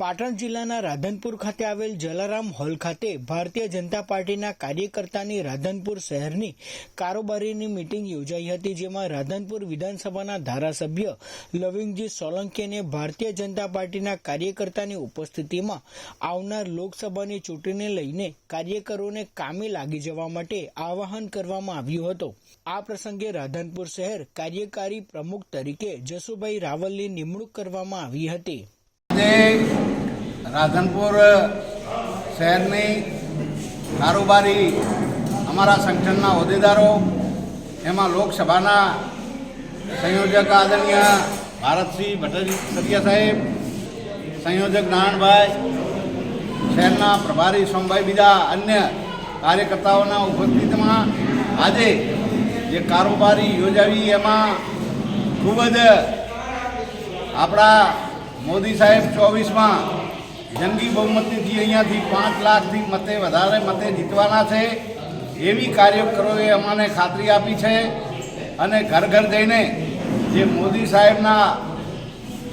પાટણ જિલ્લાના રાધનપુર ખાતે આવેલ જલારામ હોલ ખાતે ભારતીય જનતા પાર્ટીના કાર્યકર્તાની રાધનપુર શહેરની કારોબારીની મિટિંગ યોજાઈ હતી, જેમાં રાધનપુર વિધાનસભાના ધારાસભ્ય લવિંગજી સોલંકી અને ભારતીય જનતા પાર્ટીના કાર્યકર્તાની ઉપસ્થિતિમાં આવનાર લોકસભાની ચૂંટણીને લઈને કાર્યકરોને કામે લાગી જવા માટે આહવાન કરવામાં આવ્યું હતું. આ પ્રસંગે રાધનપુર શહેર કાર્યકારી પ્રમુખ તરીકે જસુભાઈ રાવલની નિમણૂક કરવામાં આવી હતી. રાધનપુર શહેરની કારોબારી અમારા સંગઠનના હોદ્દેદારો, એમાં લોકસભાના સંયોજક આદરણીય ભારતસિંહ ભટ્ટાચાર્ય સાહેબ, સંયોજક નારાયણભાઈ, શહેરના પ્રભારી સોમભાઈ બીજા અન્ય કાર્યકર્તાઓના ઉપસ્થિતિમાં આજે જે કારોબારી યોજાવી એમાં ખૂબ જ આપણા મોદી સાહેબ ચોવીસમાં જંગી બહુમતીથી અહીંયાથી પાંચ લાખથી મતે વધારે મતે જીતવાના છે. એવી કાર્યકરોએ અમને ખાતરી આપી છે. અને ઘર ઘર જઈને જે મોદી સાહેબના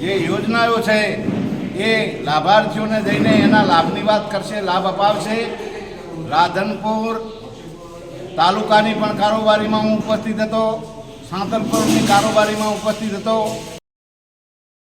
જે યોજનાઓ છે એ લાભાર્થીઓને જઈને એના લાભની વાત કરશે, લાભ અપાવશે. રાધનપુર તાલુકાની પણ કારોબારીમાં હું ઉપસ્થિત હતો. સાંતલપુરની કારોબારીમાં ઉપસ્થિત હતો.